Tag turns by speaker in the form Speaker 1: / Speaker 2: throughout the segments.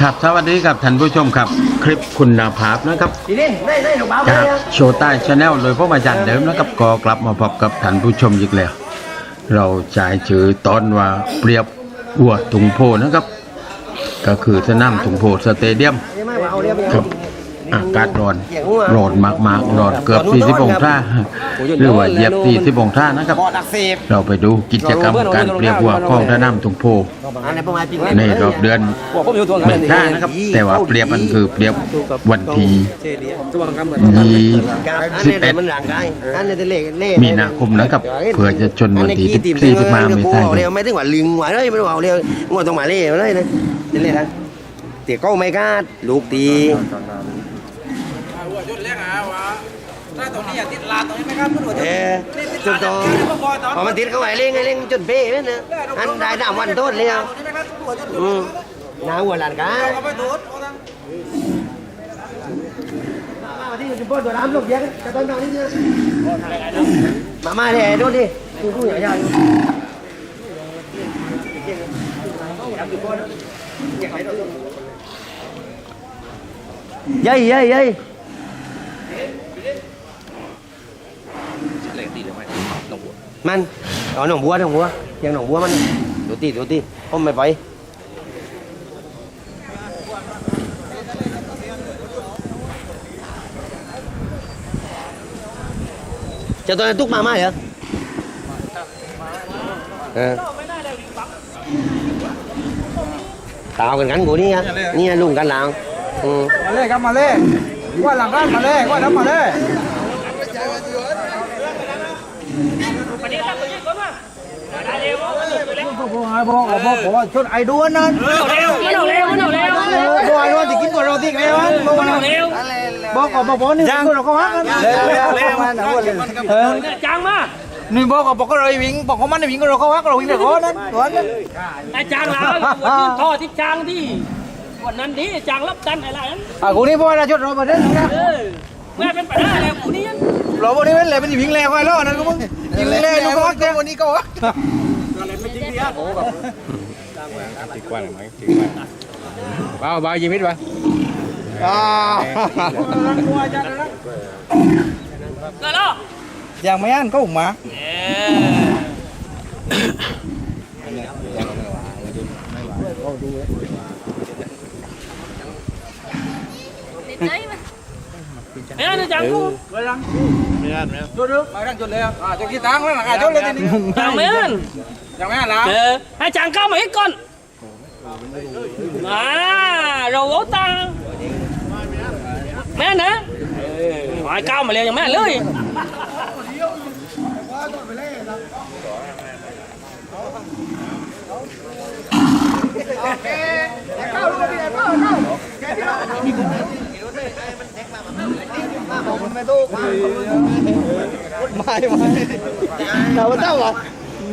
Speaker 1: ครับสวัสดีครับท่านผู้ชมครับ คลิปคุณนาภาพนะครับ
Speaker 2: ทีนี้ได้ได้หนูบ้าไป
Speaker 1: จากโชว์ใต้ชาแนลโดยพวกอาจารย์เดิมนะครับก็กลับมาพบกับท่านผู้ชมอีกแล้ว เราจ่ายชื่อตอนว่าเปรียบวัวถุงโพนะครับ ก็คือสนามถุงโพสเตเดียมครับ อากาศร้อนร้อนมากๆร้อนเกือบ 40 องศาหรือว่าเหยียบ 40 องศานะครับ
Speaker 2: ปอดอักเสบ
Speaker 1: เราไปดูกิจกรรมการเปรียบวัวของสนามถุงโพ
Speaker 2: อะไรประมาณปี
Speaker 1: ในรอบเดือนเมษายนนะครับ แต่ว่าเปรียบมันคือเปรียบวันที่ยี่สิบเอ็ด
Speaker 2: มันหลังกายอันนี้เล่เล่
Speaker 1: มีนาคมนะครับเพื่อจะชนวันที่สี่สิบห้าเมษายน
Speaker 2: เร็วไม่ถึงว่าลึงว่าเลยไม่ต้องเอาเร็วงวดต้องมาเล่เลยนะเล่นะเตี๋ยก็ไม่กล้าลูกตี
Speaker 3: หัว จุดเล็กอะว่าถ้าตรงนี้อย่าติดลาตรงนี้ไหมครับคุณหัวจุด
Speaker 2: เออจนโตพอมันติดเข้าไปเล่งเล่งจนเป้เนี่ยนะอันได้ดามวันต้นเลย
Speaker 3: ตรงนี้ไหมครับหัวจุด
Speaker 2: อืมน้าหัวหลานกา
Speaker 3: เอาไปดูดเอาทั้ง
Speaker 2: มาที่จุดบอลตัวน้ำลูกเยอะจะต้องทำนี่นะมามาเลยดูดิดูดูอย่าอย่ายัยยัยยัย มันเอาหนองบัวหนองบัวเพียงหนองบัวมันดูตีดูตีผมไม่ไปจะตอนนั้นตุ๊กมาไหมเหรอเออตาวกันกันกูนี่ไงนี่ไงลุงกันหลังอืม
Speaker 3: มาเลยครับมาเลยว่าหลังร้านมาเลยว่าทำมาเลย บอกบอกบอกว่าชุดไอ้ด้วนนั้น
Speaker 4: มันเอาเร็วมันเอาเร็วมันเอาเร็ว
Speaker 3: บอกไอ้ด้วนจะกินกว่าเราที่แล้วบอก
Speaker 4: มันเอาเร็ว
Speaker 3: บอกกับบอกนี่กินเราก็ฮักกันเออ
Speaker 4: จางมา
Speaker 3: นี่บอกกับบอกก็เราวิ่งบอกเขามันวิ่งก็เราก็ฮักเราวิ่งแต่ก็นั้นตัวนั้น
Speaker 4: ไอ้จางแล้วยืนท่อที่จางที่วันนั้นดิจางรับดันอะไรนั้น
Speaker 3: อะกูนี่บอกว่าชุดเราประเด็นนะ
Speaker 4: เออแม่เป็นปัญหาแล้วกูนี่
Speaker 3: เราวันนี้เป็นอะไรเป็นวิ่งแรงไว้แล้วนั่นก็มึงยิงแรงดูก็ฮักแกวันนี้ก็ฮัก
Speaker 5: bao bao nhiêu mít vậy
Speaker 3: อ่า
Speaker 4: เกิดแล้ว
Speaker 3: อย่างไม่อันก็หุ่มมา
Speaker 4: เออเนี่ยจางกู
Speaker 3: ดูดูมาดังจุดเลยอะจุดกี่ตังค์แล้วหลังอ่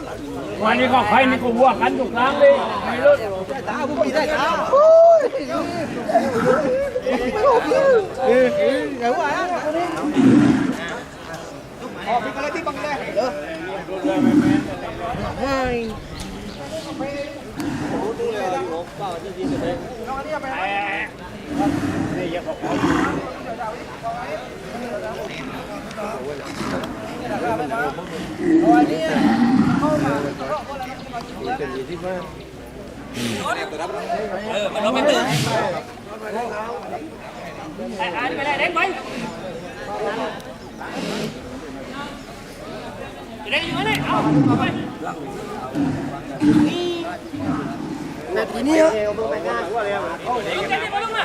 Speaker 4: งเหล็
Speaker 3: กก็ไม่แบบว่านี่กูทำไมไม่ต้องสิดี
Speaker 2: มอยเขาดีกันเบื่อเมื่อมาทำเล่นก็วงเรื่องเรื่องกันมาป่ามาที่นี่ครับนักไอ้ไอ้ป่ามาที่นี่
Speaker 4: วันนี้ก็ใครนี่ก็วัวกันทุกครั้งเลยไม่รู้ เออมันเราไม่ตื่นไอ้อันไปไหนเด็กไปเด็กอยู่ไหนเอาเอาไป
Speaker 2: นาทีนี้เหรอ
Speaker 4: ลูกแกนี่มาลูกมา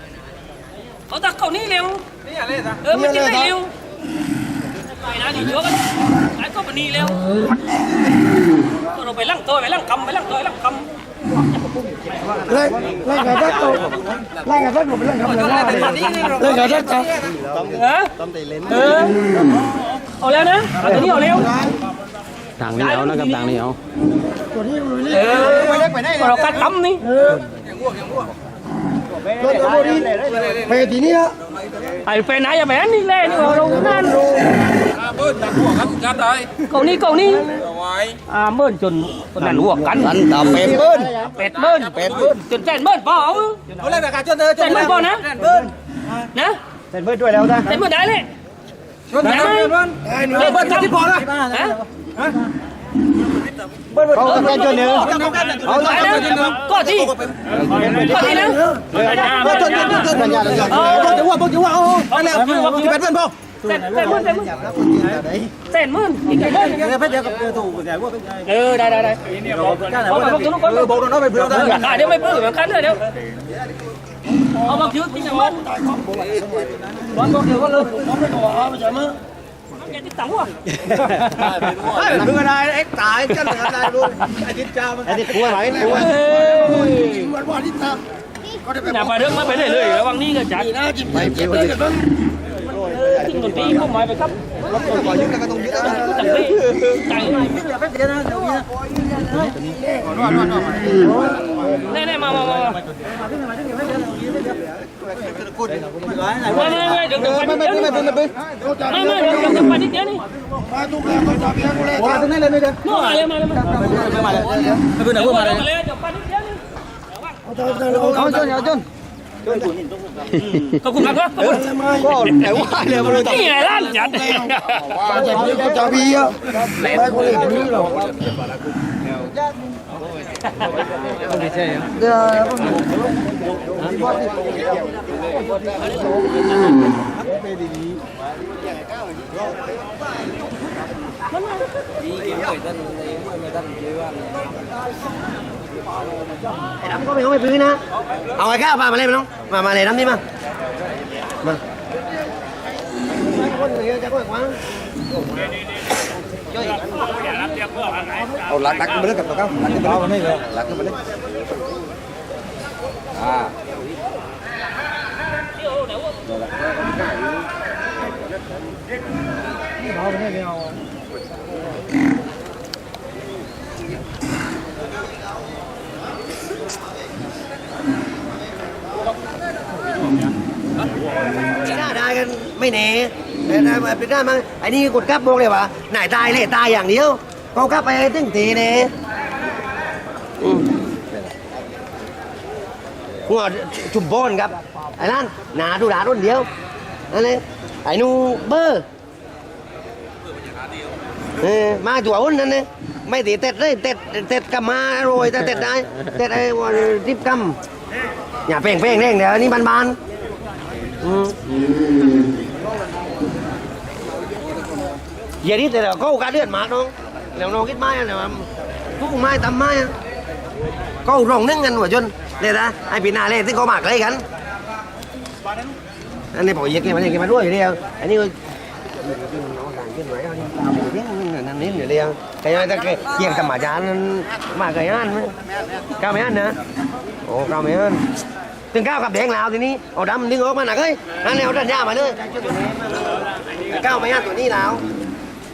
Speaker 4: เขาตักเขานี่เร็ว
Speaker 3: นี่อะไรสัก
Speaker 4: เออมันจะได้เร็วไปนะดีเยอะกันไอ้ก็มันนี่เร็วเราไปลั่งตัวไปลั่งกำไปลั่งตัวไปลั่งกำ
Speaker 6: ไล่ไล่กระดักตัวไล่กระดักผมไล่กระดักไล่กระดักตัว
Speaker 4: เออเออเอาแล้วนะเอาตัวนี้เอาเร็ว
Speaker 5: ต่างนี่เอานะครับต่างนี่เอา
Speaker 6: ตัวนี้มัน
Speaker 4: เออเรากัดกำนี่
Speaker 6: เออตัวตัวนี้ไปทีนี้ฮะ
Speaker 4: ไอ้แฟนไหนอย่าไปอันนี้เลยนี่เรานั่น
Speaker 5: เบิ้ลต่างหัวครับกันได้
Speaker 4: เกานี่เกานี่
Speaker 5: เอาไว้
Speaker 4: อ่าเบิ้ลจนคนนั้นหัวกัน
Speaker 5: อันต่ำเป็ดเบิ้ล
Speaker 4: เป็ดเบิ้ลเป็ดเบิ้ลจนแจนเบิ้ลเปล่าเอา
Speaker 3: เอาเลยแบบการจนเธอ
Speaker 4: แจนเบิ้ลเปล่านะนะ
Speaker 6: เป็นเพื่อนด้วยแล้วจ้ะ
Speaker 4: แจนเบิ้ลได้เลย
Speaker 3: ชนเธอเบิ้ล
Speaker 4: เบิ้ลทำที่พอละฮะ
Speaker 6: เขาเป็นจนเนื้อ
Speaker 4: เอาไปนะก็ที่ก็ที่นะ
Speaker 6: ก็จนจนจนจนยาจ นยาบอกจะว่าบอกจะว่าโอ้นั่นแหละที่เป็นเพื่อนพ่อ
Speaker 4: เต้นเต้นมื่นเต้นมื่นเต้นมื่นอีกไงมื่น
Speaker 6: เดี๋ยวเพื่อนเดียวกับถูกแต่ว่าเป็น
Speaker 4: เออได้ได้ได้บอกบอกตัวนู้นก่อน
Speaker 6: บอกน้องไปเพื่อน
Speaker 4: เออเดี๋ยวไม่ปื้อเหมือนกันเลยเดี๋ยวเอาบางทีกินอย่างมัน
Speaker 6: บอกบอกเดี๋ยวก็เลยบอกไม่บอกไม่ใช่มั้ย
Speaker 4: แก ติดตังค์วะ
Speaker 6: เพื่อนอะไรเอ็กตายกันออะไรรู้ไอ้ทิศจ้ามันไอ้ทิศกลัวไหมกลัว
Speaker 4: เฮ้ย
Speaker 6: วันวันทิศตาก็ได้ไป
Speaker 4: อย่าไปเรื่องไม่ไปเลยเลยระวังนี่ก็จัด
Speaker 6: น่าจิบไปจิบไปกันบ้าง
Speaker 4: ทิ้งดนตรีพวกไม้ไปครับ
Speaker 6: ก่อนยึดกันก็ต้องยึดนะ
Speaker 4: จังเลยใจหน่อย
Speaker 6: อย่าไปเดี๋ยวนะเดี๋ยวนี้
Speaker 4: แน่ๆมามามามาไม่ไม่ไม่เดี๋ยวเดี๋ยวไปนิดเดียวนี่ไม่ไม่เดี๋ยวเดี๋ยวไปนิดเดียวนี่
Speaker 6: มามาจับยังกูเลยว่าตรงนั้นเลยไม่ได้
Speaker 4: นู่มามามา เลย
Speaker 6: ไม่มาเลยไม่เป็นไร
Speaker 4: ไปนิดเดียวนี่
Speaker 6: เอาจนเอาจน
Speaker 4: ขอบคุณครับขอบคุณ
Speaker 6: ก็แต่ว่าเลยมันเลย
Speaker 4: นี่ไงร้านจัด
Speaker 6: จับนี้ก็จับพี่อ่ะไม่คนอื่นไม่หรอกเดี๋ยว
Speaker 2: ไอ้ดำก็ไม่เขาไม่พื้นนะ เอาไอ้ข้าวพามาเลยมั้งมา มาเลยดำนี่มา มาคนเยอะจะก็อีกวะ
Speaker 5: เอาหลักหลักมาเลยกับตัวเขาหลักกับตัวไม่เลย หลักมาเลยอ่า
Speaker 2: ปีหน้าได้กันไม่แน่แต่ถ้าปีหน้ามันไอ้นี่กดกลับบอกเลยว่าไหนตายเลยตายอย่างเดียวเขากลับไปตึ้งทีเน่อืมหัวชุมพรครับไอ้นั่นหนาดูหนารุ่นเดียวนั่นเลยไอ้นูเบอร์เออมาจั่วอุ่นนั่นเลยไม่ตีเต็ดเลยเต็ดเต็ดกับมาโรยแต่เต็ดได้เต็ดไอ้วันทิพกำอย่าเป้งเป้งเร่งเดี๋ยวนี้บานๆอืม อย่าดิแต่เราก็การเลื่อดหมากน้องแล้วน้องคิดไม้อะเนี่ยทุกไม้ตำไม้ก็ร้องนึ่งกันหัวจนเลยนะไอ้ปีนาเลยที่เขาหมากเลยกันอันนี้ผมอยากกินมันอยากกินมันด้วยเดียวอันนี้ก็นั่นนี่อยู่เดียวแต่ยังแต่เกี่ยงกับหมจานนั้นมากเลยอันก้าวไม่อันนะโอ้ก้าวไม่อันถึงก้าวกับแดงลาวทีนี้เอาดำดึงออกมาหนักเฮ้ยนั่นเลยเอาดันยามาเลยก้าวไม่ยันตัวนี้ลาว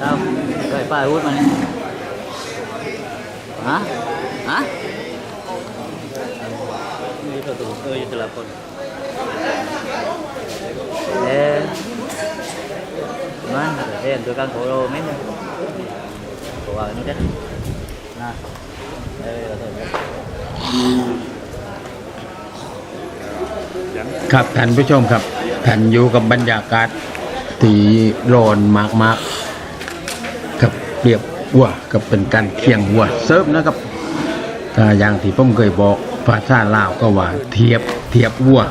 Speaker 2: ก็มุ่งหนาวันจะจู้มันเข้าด้านดีไหมฮะโอ้ตัวลาวนะโอ้ยนี่ไอ้ได้ได้จับเออได้รู้ได้มาเลยไอ้ก้าวนี่ตัวน้อยมั่งทีนี้ครับเคยป้าพูดมา
Speaker 5: ฮะฮะ
Speaker 4: นี่ตัวตัวเอออยู่แต่ละคน
Speaker 5: เอ๊ะมันเอ๊ะตัวกันโคโรไม่เนี่ยตัวนู้นเด็ดนะเออเราเถอะ
Speaker 1: ครับท่านผู้ชมครับท่านอยู่กับบรรยากาศที่ร้อนมากๆกับ เปรียบวัวกับเป็นการเคียงวัวเซิร์ฟนะครับถ้าอย่างที่ผมเคยบอกภาษาลาวก็ว่าเทียบเทียบวัว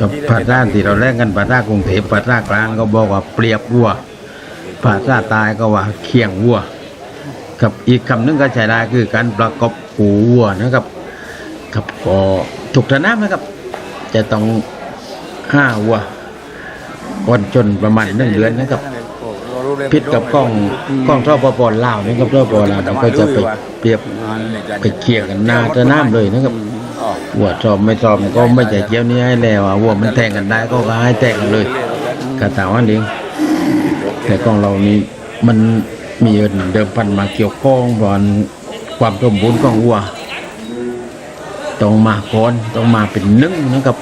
Speaker 1: กับภาษาที่เราแลกกันภาษากรุงเทพภาษากลางก็บอกว่าเปรียบวัวภาษาตายก็ว่าเคียงวัวกับอีกคำหนึงก็ใช้ได้คือการประกอบหูวัวนะครับกับก็ถูกสนานะครับ จะต้องห้าวัวก่อนจนประมาณหนึ่งเดือนนะครับ พิษกับกล้องกล้องท่อปปลาวนะครับท่อปปลาวก็จะไปเปรียบไปเคลียร์กันหน้าจะน้ำเลยนะครับวัวชอบไม่ชอบก็ไม่ใจเกี่ยวนี้ให้แล้วอะวัวมันแทงกันได้ก็ให้แทงกันเลยกระต่ายว่าเลี้ยงแต่กล้องเรานี้มันมีเดิมพันมาเกี่ยวข้องบอนความสมบูรณ์ของวัวต้องมาก่อนต้องมาเป็นหนึ่งนะครับ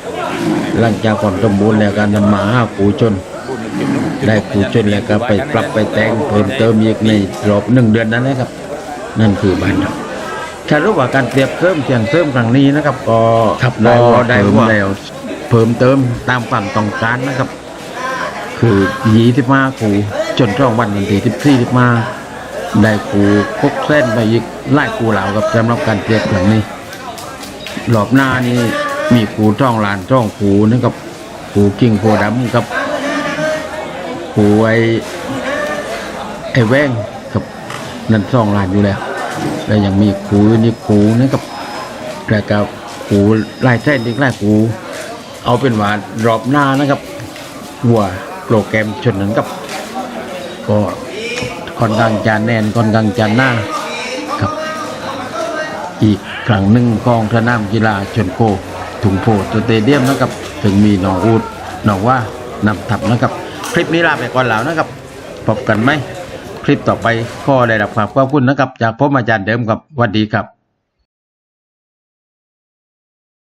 Speaker 1: หลังจากความสมบูรณ์แล้วการนำมาหาปูชน ได้ปูชนแล้วก็ไปปรับไปแต่งเพิ่มเติมอีกในรอบหนึ่งเดือนนั้นนะครับ นั่นคือบ้านเราถ้ารู้ว่าการเปรียบเติมเสียงเติมครั้งนี้นะครับก็ขับได้ได้แล้วเพิ่มเติมตามความต้องการนะครับ คือยี่สิบมาคูจนช่องวันวันที่สิบสี่สิบมาได้คูคกเส้นไปอีกไล่คูเหล่ากับสำหรับการเปรียบครั้งนี้รอบหน้านี่มีขูจ้องลานจ้องขูนะครับขูกิ่งโพดำกับ ขูไอ้ไอ้แว้งกับนั่นซ่องลานอยู่แล้ว แล้วยังมีขูนี่ขูนะครับแล้วก็ขูลายเส้นอีกลายขูเอาเป็นว่ารอบหน้านะครับวัวโปรแกรมชนนั้นกับ ก็ค่อนข้างจะแน่นค่อนข้างจะหน้าครับ อีกครั้งหนึ่งของสนามกีฬาชนโคถุงโพสเตเดียมนะครับ ถึงมีหนองอูดหนองว่านำทับนะครับ ลิปนี้ลาไปก่อนแล้วนะครับพบกันไหมคลิปต่อไปก็ได้รับความขอบคุณนะครับ จากผมอาจารย์เดิมครับสวัสดีครับ